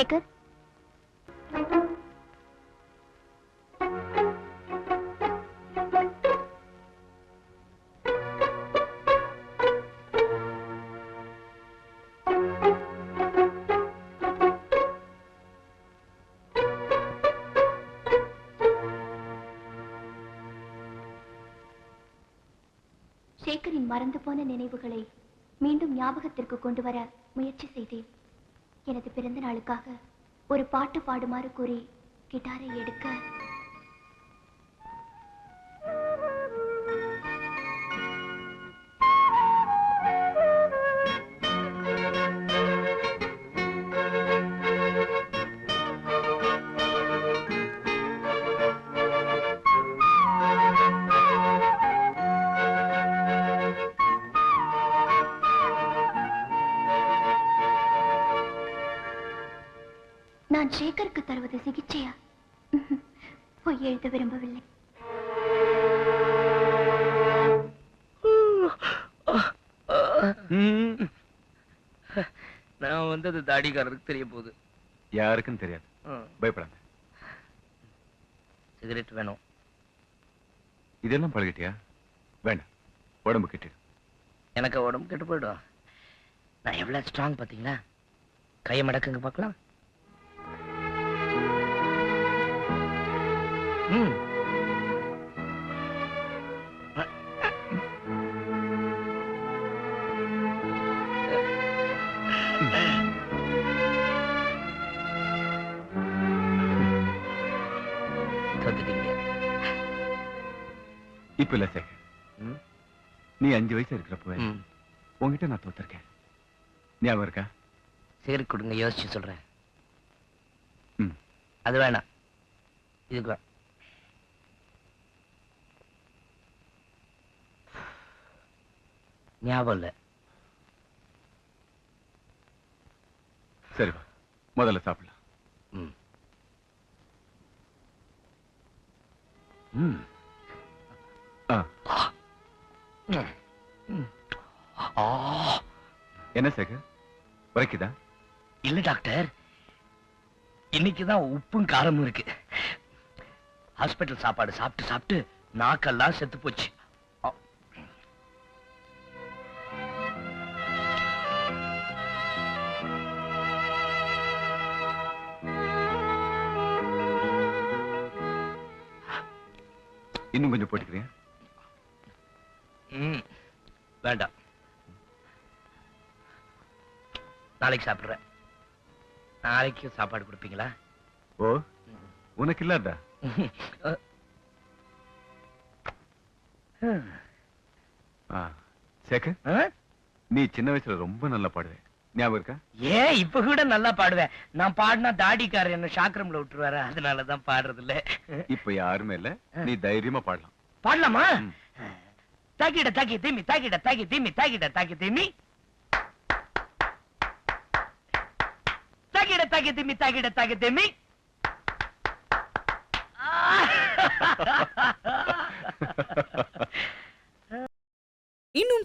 சேகர் சேகரின் மறந்து போன நினைவுகளை மீண்டும் ஞாபகத்திற்கு கொண்டு வர முயற்சி செய்தேன். எனது பிறந்த நாளுக்காக ஒரு பாட்டு பாடுமாறு கூறி கிட்டாரை எடுக்க நான் சேகருக்கு தருவது சிகிச்சையா? பொய் எழுத விரும்பவில்லை. நான் வந்தது தாடிக்காரருக்கு தெரிய போகுது. யாருக்கும் தெரியாது. பயப்படாத சிகரெட் வேணும். இதெல்லாம் பழகிட்டியா? வேண்டாம். உடம்பு கெட்டு எனக்கு உடம்பு கெட்டு போயிடும். நான் எவ்வளவு ஸ்ட்ராங் பாத்தீங்களா? கையை மடக்குங்க பார்க்கலாம். இப்ப இல்ல சேகர் ம், நீ அஞ்சு வயசு இருக்கிறப்ப ம். உன்கிட்ட நான் தோத்திருக்கேன். ஞாபகம் இருக்கா? சிகரெட் கொடுங்க யோசிச்சு சொல்றேன். ம். அது வேணாம். இதுக்கு ஞாபகம் இல்லை. சரி முதல்ல சாப்பிடலாம். ம். ம். என்ன சேகர்? உரைக்குதா? இல்ல டாக்டர். இன்னைக்குதான் உப்பும் காரமும் இருக்கு. ஹாஸ்பிட்டல் சாப்பாடு சாப்பிட்டு சாப்பிட்டு நாக்கெல்லாம் செத்து போச்சு. இன்னும் கொஞ்சம் போட்டுக்கிறியா ம், வேண்டாம். நாளைக்கு சாப்பிடுறேன். நாளைக்கு சாப்பாடு கொடுப்பீங்களா? ஓ உனக்கு இல்லாதா? ஆ? நீ சின்ன வயசுல ரொம்ப நல்லா பாடுவே ஞாபகம் இருக்கா? ஏன் இப்ப கூட நல்லா பாடுவேன். நான் பாடினா தாடிக்காரர் என்ன சாக்கிரம்ல விட்டுருவாரு? அதனாலதான் பாடுறது இல்ல இப்ப யாருமே இல்ல. நீ தைரியமா பாடலாம். பாடலாமா? ம். தாக்கிட தாக்கி தீமி தாக்கிட தாக்கி தீமி தாக்கிட தாக்கி தீமி தாக்கிட தாக்கி தீமி தாக்கிட தாக்கி தீமி இன்னும்